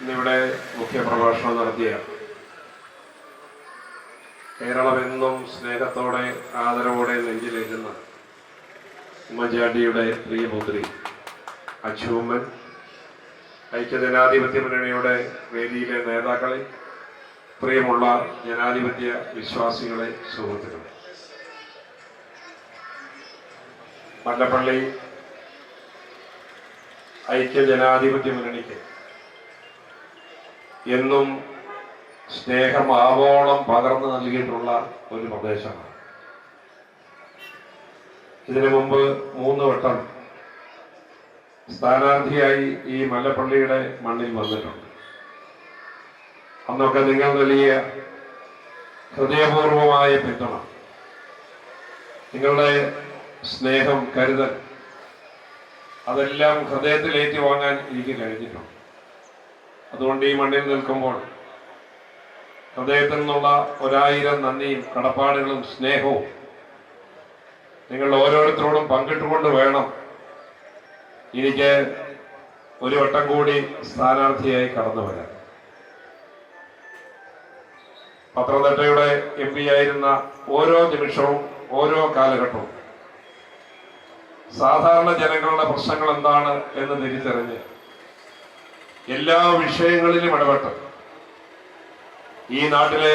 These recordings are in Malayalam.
ഇന്നിവിടെ മുഖ്യപ്രഭാഷണം നടത്തിയ കേരളമെന്നും സ്നേഹത്തോടെ ആദരവോടെ നെഞ്ചിലേക്കുന്ന ഉമ്മൻചാണ്ടിയുടെ പ്രിയപുത്രി അച്ചൂമ്മൻ ഐക്യജനാധിപത്യ മുന്നണിയുടെ വേദിയിലെ നേതാക്കളെ പ്രിയമുള്ള ജനാധിപത്യ വിശ്വാസികളെ സുഹൃത്തുക്കളെ. മല്ലപ്പള്ളി ഐക്യജനാധിപത്യ മുന്നണിക്ക് എന്നും സ്നേഹം ആവോളം പകർന്നു നൽകിയിട്ടുള്ള ഒരു പ്രദേശമാണ്. ഇതിനു മുമ്പ് മൂന്ന് വട്ടം സ്ഥാനാർത്ഥിയായി ഈ മല്ലപ്പള്ളിയുടെ മണ്ണിൽ വന്നിട്ടുണ്ട്. അന്നൊക്കെ നിങ്ങൾ നൽകിയ ഹൃദയപൂർവമായ പിന്തുണ നിങ്ങളുടെ സ്നേഹം കരുതൽ അതെല്ലാം ഹൃദയത്തിൽ ഏറ്റുവാങ്ങാൻ എനിക്ക് കഴിഞ്ഞിട്ടുണ്ട്. അതുകൊണ്ട് ഈ മണ്ണിൽ നിൽക്കുമ്പോൾ ഹൃദയത്തിൽ നിന്നുള്ള ഒരായിരം നന്ദിയും കടപ്പാടുകളും സ്നേഹവും നിങ്ങൾ ഓരോരുത്തരോടും പങ്കിട്ടുകൊണ്ട് വേണം എനിക്ക് ഒരു വട്ടം കൂടി സ്ഥാനാർത്ഥിയായി കടന്നു വരാൻ. പത്തനംതിട്ടയുടെ എം പി ആയിരുന്ന ഓരോ നിമിഷവും ഓരോ കാലഘട്ടവും സാധാരണ ജനങ്ങളുടെ പ്രശ്നങ്ങൾ എന്താണ് എന്ന് തിരിച്ചറിഞ്ഞ് എല്ലാ വിഷയങ്ങളിലും ഇടപെട്ട്. ഈ നാട്ടിലെ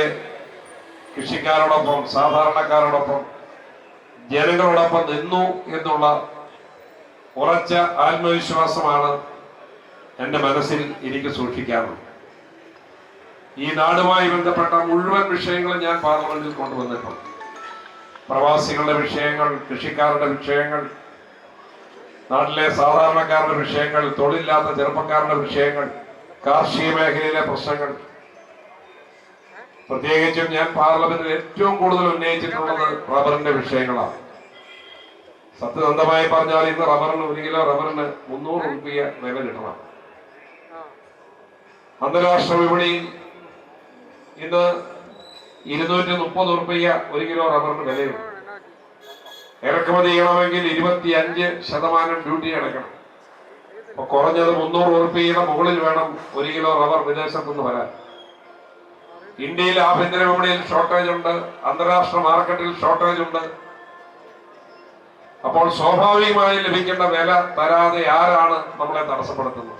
കൃഷിക്കാരോടൊപ്പം സാധാരണക്കാരോടൊപ്പം ജനങ്ങളോടൊപ്പം നിന്നു എന്നുള്ള ഉറച്ച ആത്മവിശ്വാസമാണ് എന്റെ മനസ്സിൽ എനിക്ക് സൂക്ഷിക്കാറുള്ളത് ഈ നാടുമായി ബന്ധപ്പെട്ട മുഴുവൻ വിഷയങ്ങളും ഞാൻ പാർലമെന്റിൽ കൊണ്ടുവന്നിട്ടുണ്ട്. പ്രവാസികളുടെ വിഷയങ്ങൾ കൃഷിക്കാരുടെ വിഷയങ്ങൾ നാട്ടിലെ സാധാരണക്കാരുടെ വിഷയങ്ങൾ തൊഴിലില്ലാത്ത ചെറുപ്പക്കാരുടെ വിഷയങ്ങൾ കാർഷിക മേഖലയിലെ പ്രശ്നങ്ങൾ. പ്രത്യേകിച്ചും ഞാൻ പാർലമെന്റിൽ ഏറ്റവും കൂടുതൽ ഉന്നയിച്ചിട്ടുള്ളത് റബ്ബറിന്റെ വിഷയങ്ങളാണ്. സത്യസന്ധമായി പറഞ്ഞാൽ ഇന്ന് റബ്ബറിന് ഒരു കിലോ റബ്ബറിന് മുന്നൂറ് റുപ്യ വില കിട്ടണം. അന്താരാഷ്ട്ര വിപണിയിൽ ഇന്ന് ഇരുന്നൂറ്റി മുപ്പത് റുപ്യ ഒരു കിലോ റബ്ബറിന് വിലയുണ്ട് ഇറക്കുമതി ചെയ്യണമെങ്കിൽ ഇരുപത്തി അഞ്ച് ശതമാനം ഡ്യൂട്ടി അടക്കണം അപ്പൊ കുറഞ്ഞത് മുന്നൂറ് ഉറുപ്പിയുടെ മുകളിൽ വേണം ഒരു കിലോ റബ്ബർ വിദേശത്തു നിന്ന് വരാൻ. ഇന്ത്യയിൽ ആഭ്യന്തര വിപണിയിൽ ഷോർട്ടേജ് ഉണ്ട് അന്താരാഷ്ട്ര മാർക്കറ്റിൽ ഷോർട്ടേജ് ഉണ്ട്. അപ്പോൾ സ്വാഭാവികമായി ലഭിക്കേണ്ട വില തരാതെ ആരാണ് നമ്മളെ തടസ്സപ്പെടുത്തുന്നത്?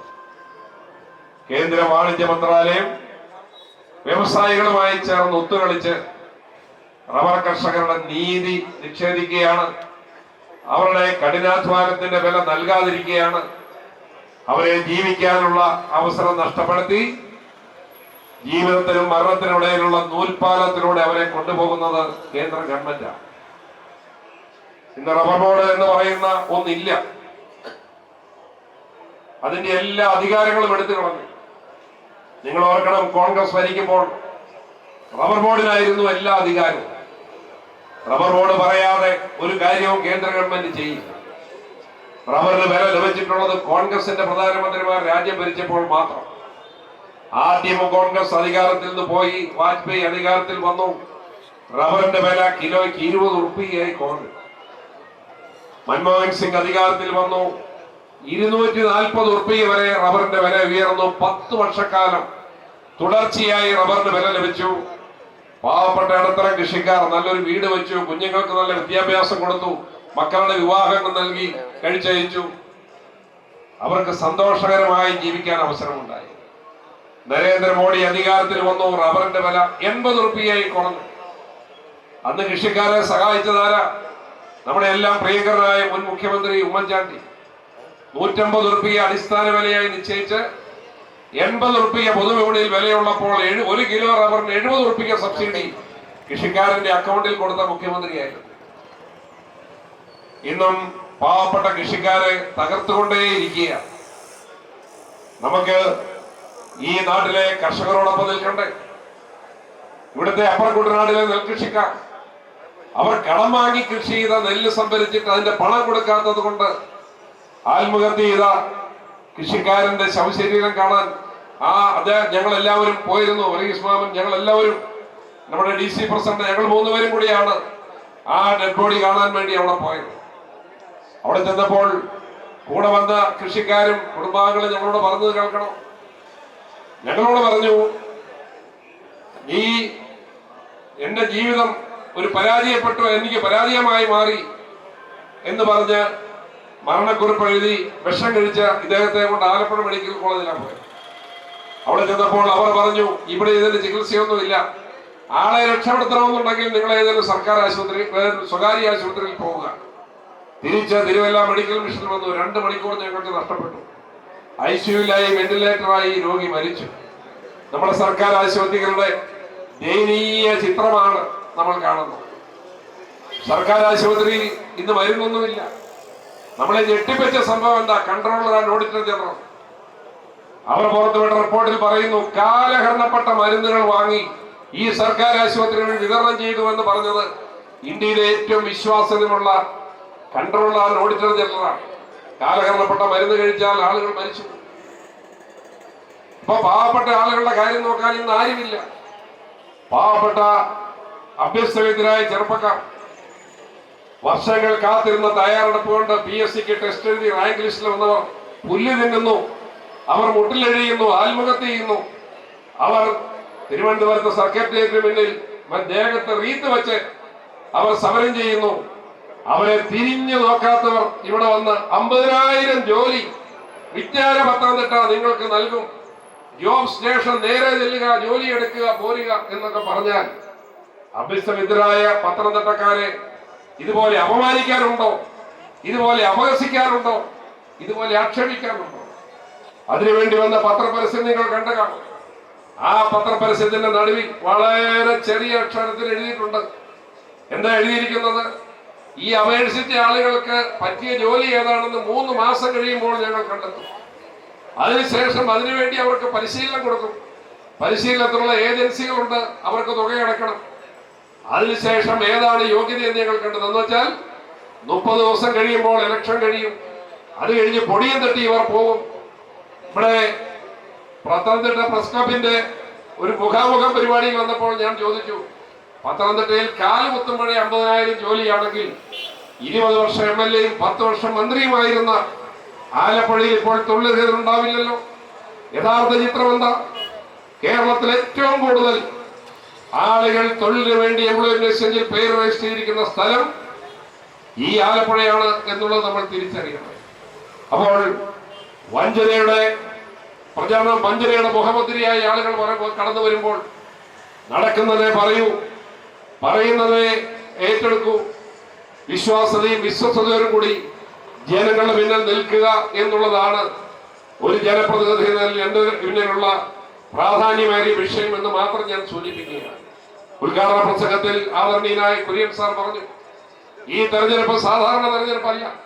കേന്ദ്ര വാണിജ്യ മന്ത്രാലയം വ്യവസായികളുമായി ചേർന്ന് ഒത്തുകളിച്ച് റബ്ബർ കർഷകരുടെ നീതി നിഷേധിക്കുകയാണ്. അവരുടെ കഠിനാധ്വാനത്തിന്റെ വില നൽകാതിരിക്കുകയാണ്. അവരെ ജീവിക്കാനുള്ള അവസരം നഷ്ടപ്പെടുത്തി ജീവിതത്തിനും മരണത്തിനും ഇടയിലുള്ള നൂൽപാലത്തിലൂടെ അവരെ കൊണ്ടുപോകുന്നത് കേന്ദ്ര ഗവൺമെന്റാണ് ഇന്ന് റബ്ബർ ബോർഡ് എന്ന് പറയുന്ന ഒന്നില്ല. അതിന്റെ എല്ലാ അധികാരങ്ങളും എടുത്തു കളഞ്ഞു. നിങ്ങൾ ഓർക്കണം കോൺഗ്രസ് ഭരിക്കുമ്പോൾ റബ്ബർ ബോർഡിനായിരുന്നു എല്ലാ അധികാരവും. ബോർഡ് പറയാതെ ഒരു കാര്യവും കേന്ദ്ര ഗവൺമെന്റ് ചെയ്യില്ല. റബ്ബറിന് വില ലഭിച്ചിട്ടുള്ളത് കോൺഗ്രസിന്റെ പ്രധാനമന്ത്രിമാർ രാജ്യം ഭരിച്ചപ്പോൾ മാത്രം. ആദ്യം കോൺഗ്രസ് അധികാരത്തിൽ നിന്ന് പോയി വാജ്പേയി അധികാരത്തിൽ വന്നു. റബ്ബറിന്റെ വില കിലോയ്ക്ക് ഇരുപത് ഉറുപ്പികയായി കുറഞ്ഞു. മൻമോഹൻ സിംഗ് അധികാരത്തിൽ വന്നു. ഇരുന്നൂറ്റി നാൽപ്പത് ഉറുപ്പിക വരെ റബ്ബറിന്റെ വില ഉയർന്നു. പത്ത് വർഷക്കാലം തുടർച്ചയായി റബ്ബറിന് വില ലഭിച്ചു. പാവപ്പെട്ട ഇടത്തരം കൃഷിക്കാർ നല്ലൊരു വീട് വെച്ചു കുഞ്ഞുങ്ങൾക്ക് നല്ല വിദ്യാഭ്യാസം കൊടുത്തു മക്കളുടെ വിവാഹങ്ങൾ നൽകി കഴിച്ചയച്ചു. അവർക്ക് സന്തോഷകരമായി ജീവിക്കാൻ അവസരമുണ്ടായി. നരേന്ദ്രമോദി അധികാരത്തിൽ വന്നു റബ്ബറിന്റെ വില എൺപത് റുപ്യയായി കുറഞ്ഞു. അന്ന് കൃഷിക്കാരെ സഹായിച്ചതാരാ നമ്മുടെ എല്ലാം പ്രിയങ്കരനായ മുൻ മുഖ്യമന്ത്രി ഉമ്മൻചാണ്ടി. നൂറ്റമ്പത് റുപ്യ അടിസ്ഥാന വിലയായി നിശ്ചയിച്ച് എൺപത് റുപ്യ പൊതുവിപണിയിൽ വിലയുള്ളപ്പോൾ ഒരു കിലോ റബ്ബറിന് എഴുപത് റുപ്യ സബ്സിഡി കൃഷിക്കാരന്റെ അക്കൗണ്ടിൽ കൊടുത്ത മുഖ്യമന്ത്രിയായിരുന്നു. ഇന്നും പാവപ്പെട്ട കൃഷിക്കാരെ തകർത്തുകൊണ്ടേയിരിക്കുക നമുക്ക് ഈ നാട്ടിലെ കർഷകരോടൊപ്പം നിൽക്കണ്ടേ? ഇവിടുത്തെ അപ്പർ കുട്ടനാട്ടിലെ നെൽകൃഷിക്കാർ. അവർ കടം വാങ്ങി കൃഷി ചെയ്ത നെല്ല് സംഭരിച്ചിട്ട് അതിന്റെ പണം കൊടുക്കാത്തത് കൊണ്ട് ആത്മഹത്യ ചെയ്ത കൃഷിക്കാരന്റെ ശവശരീരം കാണാൻ ആ അത് ഞങ്ങൾ എല്ലാവരും പോയിരുന്നു. വർഗീസ് മാമൻ ഞങ്ങൾ എല്ലാവരും നമ്മുടെ ഡി സി പ്രസിഡന്റ് ഞങ്ങൾ മൂന്നുപേരും കൂടിയാണ് ആ ഡെഡ് ബോഡി കാണാൻ വേണ്ടി അവിടെ പോയത്. അവിടെ ചെന്നപ്പോൾ കൂടെ വന്ന കൃഷിക്കാരും കുടുംബാംഗങ്ങളും ഞങ്ങളോട് പറഞ്ഞത് കേൾക്കണം. ഞങ്ങളോട് പറഞ്ഞു ഈ എന്റെ ജീവിതം ഒരു പരാജയപ്പെട്ടു എനിക്ക് പരാജയമായി മാറി എന്ന് പറഞ്ഞ് മരണക്കുറിപ്പ് എഴുതി വിഷം കഴിച്ച ഇദ്ദേഹത്തെ കൊണ്ട് ആലപ്പുഴ മെഡിക്കൽ കോളേജിലാണ് പോയത്. അവിടെ ചെന്നപ്പോൾ അവർ പറഞ്ഞു ഇവിടെ ഇതിന് ചികിത്സയൊന്നുമില്ല. ആളെ രക്ഷപ്പെടുത്തണമെന്നുണ്ടെങ്കിൽ നിങ്ങൾ ഏതെങ്കിലും സർക്കാർ ആശുപത്രി സ്വകാര്യ ആശുപത്രിയിൽ പോവുക. തിരിച്ച് തിരുവല്ല മെഡിക്കൽ മിഷനിൽ വന്നു. രണ്ട് മണിക്കൂർ ഞങ്ങൾക്ക് നഷ്ടപ്പെട്ടു. ഐ സിയുലായി വെന്റിലേറ്ററായി രോഗി മരിച്ചു. നമ്മുടെ സർക്കാർ ആശുപത്രികളുടെ ദയനീയ ചിത്രമാണ് നമ്മൾ കാണുന്നത്. സർക്കാർ ആശുപത്രിയിൽ ഇന്ന് മരുന്നൊന്നുമില്ല. നമ്മളെ ഞെട്ടിപ്പിച്ച സംഭവം എന്താ? കൺട്രോളർ ആൻഡ് ഓഡിറ്റർ ജനറൽ അവർ പുറത്തുവിട്ട റിപ്പോർട്ടിൽ പറയുന്നു കാലഹരണപ്പെട്ട മരുന്നുകൾ വാങ്ങി ഈ സർക്കാർ ആശുപത്രികളിൽ വിതരണം ചെയ്തു എന്ന് പറഞ്ഞത് ഇന്ത്യയിലെ ഏറ്റവും വിശ്വാസ്യതയുള്ള കൺട്രോളർ ആൻഡ് ഓഡിറ്റർ ജനറലാണ് കാലഹരണപ്പെട്ട മരുന്ന് കഴിച്ചാൽ ആളുകൾ മരിച്ചു ഇപ്പൊ പാവപ്പെട്ട ആളുകളുടെ കാര്യം നോക്കാൻ ഇന്ന് ആരുമില്ല. പാവപ്പെട്ട അഭ്യസ്തവിദ്യരായ ചെറുപ്പക്കാർ. വർഷങ്ങൾ കാത്തിരുന്ന തയ്യാറെടുപ്പ് കൊണ്ട് പി എസ് സിക്ക് ടെസ്റ്റ് എഴുതി റാങ്ക് ലിസ്റ്റിൽ വന്നവർ പുല്ല് തിന്നുന്നു. അവർ മുട്ടിലെഴിയുന്നു ആത്മഹത്യ ചെയ്യുന്നു. അവർ തിരുവനന്തപുരത്ത് സെക്രട്ടേറിയറ്റിന് മുന്നിൽ ദേഹത്ത് റീത്ത് വെച്ച് അവർ സമരം ചെയ്യുന്നു. അവരെ തിരിഞ്ഞു നോക്കാത്തവർ ഇവിടെ വന്ന് അമ്പതിനായിരം ജോലി വിജ്ഞാന പത്തനംതിട്ട നിങ്ങൾക്ക് നൽകും. ജോബ് സ്റ്റേഷൻ നേരെ ചെല്ലുക ജോലി എടുക്കുക പോരുക എന്നൊക്കെ പറഞ്ഞാൽ അഭ്യസ്തവിദ്യരായ പത്തനംതിട്ടക്കാരെ ഇതുപോലെ അപമാനിക്കാറുണ്ടോ ഇതുപോലെ അപഹസിക്കാറുണ്ടോ ഇതുപോലെ ആക്ഷേപിക്കാറുണ്ടോ അതിനുവേണ്ടി വന്ന പത്രപരസ്യം നിങ്ങൾ കണ്ട കാണും. ആ പത്രപരസ്യത്തിന്റെ നടുവിൽ വളരെ ചെറിയ അക്ഷരത്തിൽ എഴുതിയിട്ടുണ്ട്. എന്താ എഴുതിയിരിക്കുന്നത്? ഈ അപേക്ഷിച്ച ആളുകൾക്ക് പറ്റിയ ജോലി ഏതാണെന്ന് മൂന്ന് മാസം കഴിയുമ്പോൾ ഞങ്ങൾ കണ്ടെത്തും. അതിനുശേഷം അതിനുവേണ്ടി അവർക്ക് പരിശീലനം കൊടുക്കും. പരിശീലനത്തിനുള്ള ഏജൻസികളുണ്ട് അവർക്ക് തുകയടക്കണം അതിനുശേഷം ഏതാണ് യോഗ്യത എന്ന് ഞങ്ങൾ കണ്ടത് എന്ന് വെച്ചാൽ മുപ്പത് ദിവസം കഴിയുമ്പോൾ ഇലക്ഷൻ കഴിയും. അത് കഴിഞ്ഞ് പൊടിയും തട്ടി ഇവർ പോകും. ഇവിടെ പത്തനംതിട്ട പ്രസ് ക്ലബിന്റെ ഒരു മുഖാമുഖം പരിപാടിയിൽ വന്നപ്പോൾ ഞാൻ ചോദിച്ചു പത്തനംതിട്ടയിൽ കാൽ കുത്തുമ്പോഴേ അമ്പതിനായിരം ജോലിയാണെങ്കിൽ ഇരുപത് വർഷം എം എൽ എയും പത്ത് വർഷം മന്ത്രിയുമായിരുന്ന ആലപ്പുഴയിൽ ഇപ്പോൾ തൊഴിലുണ്ടാവില്ലല്ലോ യഥാർത്ഥ ചിത്രം എന്താ? കേരളത്തിൽ ഏറ്റവും കൂടുതൽ ആളുകൾ തൊഴിലിന് വേണ്ടി എംപ്ലോയ്മെന്റ് പേര് രജിസ്റ്റർ ചെയ്തിരിക്കുന്ന സ്ഥലം ഈ ആലപ്പുഴയാണ് എന്നുള്ളത് നമ്മൾ തിരിച്ചറിയണം. അപ്പോൾ വഞ്ചനയുടെ പ്രചാരണം വഞ്ചനയുടെ മുഖമന്ത്രിയായി ആളുകൾ കടന്നു വരുമ്പോൾ നടക്കുന്നതിനെ പറയൂ. പറയുന്നതിനെ ഏറ്റെടുക്കൂ. വിശ്വാസതയും വിശ്വസതയോടും കൂടി ജനങ്ങളുടെ പിന്നിൽ നിൽക്കുക എന്നുള്ളതാണ് ഒരു ജനപ്രതിനിധി എന്റെ പിന്നിലുള്ള പ്രാധാന്യമേറിയ വിഷയം എന്ന് മാത്രം ഞാൻ സൂചിപ്പിക്കുകയാണ്. ഉദ്ഘാടന പ്രസംഗത്തിൽ ആദരണീയനായ കുര്യൻ സാർ പറഞ്ഞു ഈ തെരഞ്ഞെടുപ്പ് സാധാരണ തെരഞ്ഞെടുപ്പല്ല.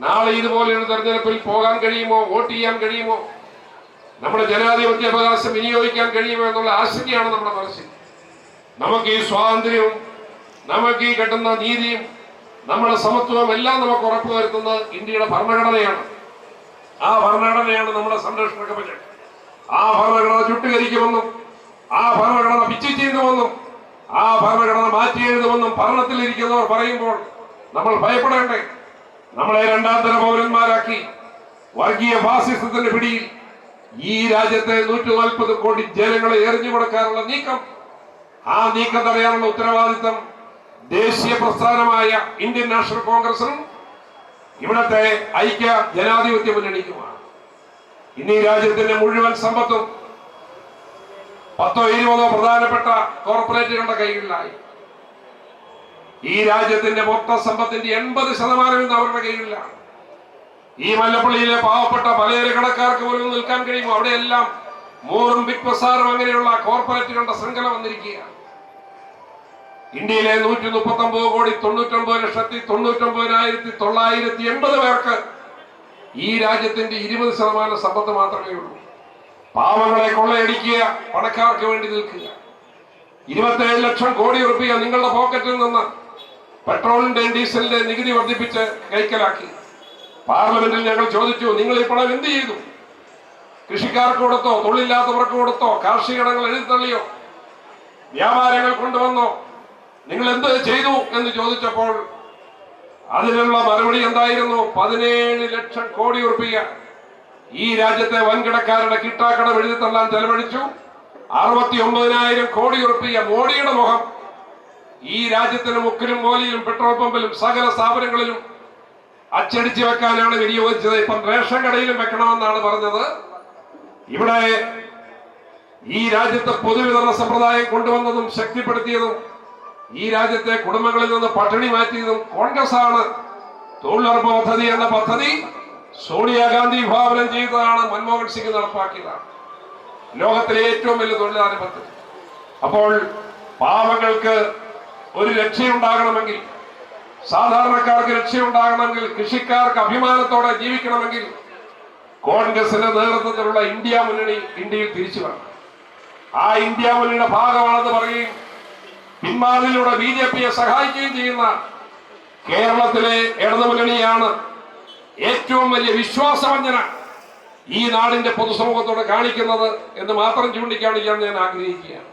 നാളെ ഇതുപോലെയൊരു തെരഞ്ഞെടുപ്പിൽ പോകാൻ കഴിയുമോ? വോട്ട് ചെയ്യാൻ കഴിയുമോ? നമ്മുടെ ജനാധിപത്യ അവകാശം വിനിയോഗിക്കാൻ കഴിയുമോ എന്നുള്ള ആശങ്കയാണ് നമ്മുടെ മനസ്സിൽ. നമുക്ക് ഈ സ്വാതന്ത്ര്യവും നമുക്ക് ഈ കിട്ടുന്ന നീതിയും നമ്മുടെ സമത്വവും എല്ലാം നമുക്ക് ഉറപ്പുവരുത്തുന്നത് ഇന്ത്യയുടെ ഭരണഘടനയാണ്. ആ ഭരണഘടനയാണ് നമ്മുടെ സംരക്ഷണ കവചം ആ ഭരണഘടന ചുട്ടുകരിക്കുമെന്നും ആ ഭരണഘടന പിച്ചു ചെയ്യുന്നുവെന്നും ആ ഭരണഘടന മാറ്റി എഴുതുമെന്നും ഭരണത്തിലിരിക്കുന്നവർ പറയുമ്പോൾ നമ്മൾ ഭയപ്പെടേണ്ടേ? നമ്മളെ രണ്ടാം തര പൗരന്മാരാക്കി വർഗീയ ഫാസിസത്തിന്റെ പിടിയിൽ ഈ രാജ്യത്തെ നൂറ്റി നാൽപ്പത് കോടി ജനങ്ങളെ എറിഞ്ഞു കൊടുക്കാനുള്ള നീക്കം ആ നീക്കം തടയാനുള്ള ഉത്തരവാദിത്തം ദേശീയ പ്രസ്ഥാനമായ ഇന്ത്യൻ നാഷണൽ കോൺഗ്രസിനും ഇവിടത്തെ ഐക്യ ജനാധിപത്യ മുന്നണിക്കുമാണ്. ഇന്ന് ഈ രാജ്യത്തിന്റെ മുഴുവൻ സമ്പത്തും പത്തോ ഇരുപതോ പ്രധാനപ്പെട്ട കോർപ്പറേറ്റുകളുടെ കൈകളിലായി ഈ രാജ്യത്തിന്റെ മൊത്ത സമ്പത്തിന്റെ എൺപത് ശതമാനം ഇന്ന് അവരുടെ കയ്യിലാണ്. ഈ മല്ലപ്പള്ളിയിലെ പാവപ്പെട്ട പലചര കടക്കാർക്ക് പോലും നിൽക്കാൻ കഴിയുമോ? അവിടെയെല്ലാം മൂറും ബിഗ് ബസാറും അങ്ങനെയുള്ള കോർപ്പറേറ്റുകളുടെ ശൃംഖല വന്നിരിക്കുകയാണ്. ഇന്ത്യയിലെ നൂറ്റി മുപ്പത്തി ഒമ്പത് കോടി തൊണ്ണൂറ്റൊമ്പത് ലക്ഷത്തി തൊണ്ണൂറ്റൊമ്പതിനായിരത്തി തൊള്ളായിരത്തി എൺപത് പേർക്ക് ഈ രാജ്യത്തിന്റെ ഇരുപത് ശതമാനം സമ്പത്ത് മാത്രമേ ഉള്ളൂ. പാവങ്ങളെ കൊള്ളയടിക്കുക പണക്കാർക്ക് വേണ്ടി നിൽക്കുക. ഇരുപത്തേഴ് ലക്ഷം കോടി റുപ്യ നിങ്ങളുടെ പോക്കറ്റിൽ നിന്ന് പെട്രോളിന്റെയും ഡീസലിന്റെയും നികുതി വർദ്ധിപ്പിച്ച് കൈക്കലാക്കി. പാർലമെന്റിൽ ഞങ്ങൾ ചോദിച്ചു നിങ്ങൾ ഈ പണം എന്ത് ചെയ്തു? കൃഷിക്കാർക്ക് കൊടുത്തോ തൊഴിലില്ലാത്തവർക്ക് കൊടുത്തോ കാർഷിക ഇടങ്ങൾ എഴുതിത്തള്ളിയോ വ്യാപാരങ്ങൾ കൊണ്ടുവന്നോ? നിങ്ങൾ എന്ത് ചെയ്തു? എന്ന് ചോദിച്ചപ്പോൾ അതിനുള്ള മറുപടി എന്തായിരുന്നു? പതിനേഴ് ലക്ഷം കോടി ഉറുപ്പിക. ഈ രാജ്യത്തെ വൻകിടക്കാരുടെ കിട്ടാക്കടം എഴുതിത്തള്ളാൻ ചെലവഴിച്ചു. അറുപത്തി ഒമ്പതിനായിരം കോടി ഉറപ്പിക്ക മോഡിയുടെ മുഖം ഈ രാജ്യത്തിന് മുക്കിലും മോലിയിലും പെട്രോൾ പമ്പിലും സകല സ്ഥാപനങ്ങളിലും അച്ചടിച്ചു വെക്കാനാണ് വിനിയോഗിച്ചത്. ഇപ്പം റേഷൻ കടയിലും വെക്കണമെന്നാണ് പറഞ്ഞത്. ഇവിടെ ഈ രാജ്യത്തെ പൊതുവിതരണ സമ്പ്രദായം കൊണ്ടുവന്നതും ശക്തിപ്പെടുത്തിയതും ഈ രാജ്യത്തെ കുടുംബങ്ങളിൽ നിന്ന് പട്ടിണി മാറ്റിയതും കോൺഗ്രസ് ആണ് തൊഴിലുറപ്പ് പദ്ധതി എന്ന പദ്ധതി സോണിയാഗാന്ധി വിഭാവനം ചെയ്തതാണ് മൻമോഹൻ സിംഗ് നടപ്പാക്കിയതാണ്. ലോകത്തിലെ ഏറ്റവും വലിയ തൊഴിലാളി അപ്പോൾ പാവങ്ങൾക്ക് ഒരു രക്ഷയുണ്ടാകണമെങ്കിൽ സാധാരണക്കാർക്ക് രക്ഷയുണ്ടാകണമെങ്കിൽ കൃഷിക്കാർക്ക് അഭിമാനത്തോടെ ജീവിക്കണമെങ്കിൽ കോൺഗ്രസിന്റെ നേതൃത്വത്തിലുള്ള ഇന്ത്യ മുന്നണി ഇന്ത്യയിൽ തിരിച്ചു വരണം. ആ ഇന്ത്യ മുന്നണിയുടെ ഭാഗമാണെന്ന് പറയുകയും പിന്മാറിലൂടെ ബി ജെ പിയെ സഹായിക്കുകയും ചെയ്യുന്ന കേരളത്തിലെ ഇടതുമുന്നണിയാണ് ഏറ്റവും വലിയ വിശ്വാസവഞ്ചന ഈ നാടിന്റെ പൊതുസമൂഹത്തോട് കാണിക്കുന്നത് എന്ന് മാത്രം ചൂണ്ടിക്കാണിക്കാൻ ഞാൻ ആഗ്രഹിക്കുകയാണ്.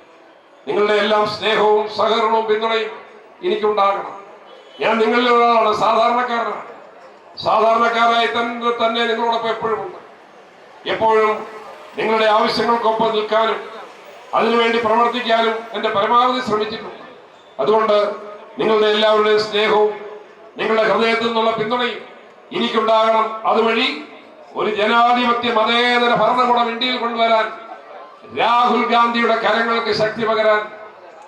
നിങ്ങളുടെ എല്ലാം സ്നേഹവും സഹകരണവും പിന്തുണയും എനിക്കുണ്ടാകണം. ഞാൻ നിങ്ങളിൽ ഒരാളാണ് സാധാരണക്കാരനാണ്. സാധാരണക്കാരായി തന്നെ തന്നെ നിങ്ങളോടൊപ്പം എപ്പോഴും ഉണ്ട്. എപ്പോഴും നിങ്ങളുടെ ആവശ്യങ്ങൾക്കൊപ്പം നിൽക്കാനും അതിനുവേണ്ടി പ്രവർത്തിക്കാനും എന്റെ പരമാവധി ശ്രമിച്ചിട്ടുണ്ട്. അതുകൊണ്ട് നിങ്ങളുടെ എല്ലാവരുടെയും സ്നേഹവും നിങ്ങളുടെ ഹൃദയത്തിൽ നിന്നുള്ള പിന്തുണയും എനിക്കുണ്ടാകണം. അതുവഴി ഒരു ജനാധിപത്യ മതേതര ഭരണകൂടം ഇന്ത്യയിൽ കൊണ്ടുവരാൻ രാഹുൽ ഗാന്ധിയുടെ കരങ്ങൾക്ക് ശക്തി പകരാൻ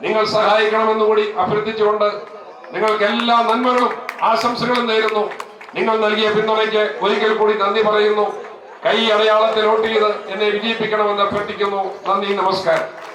നിങ്ങൾ സഹായിക്കണമെന്ന് കൂടി അഭ്യർത്ഥിച്ചുകൊണ്ട് നിങ്ങൾക്ക് എല്ലാ നന്മകളും ആശംസകളും നേരുന്നു. നിങ്ങൾ നൽകിയ പിന്തുണയ്ക്ക് ഒരിക്കൽ കൂടി നന്ദി പറയുന്നു. കൈ അടയാളത്തിൽ വോട്ട് ചെയ്ത് എന്നെ വിജയിപ്പിക്കണമെന്ന് അഭ്യർത്ഥിക്കുന്നു. നന്ദി നമസ്കാരം.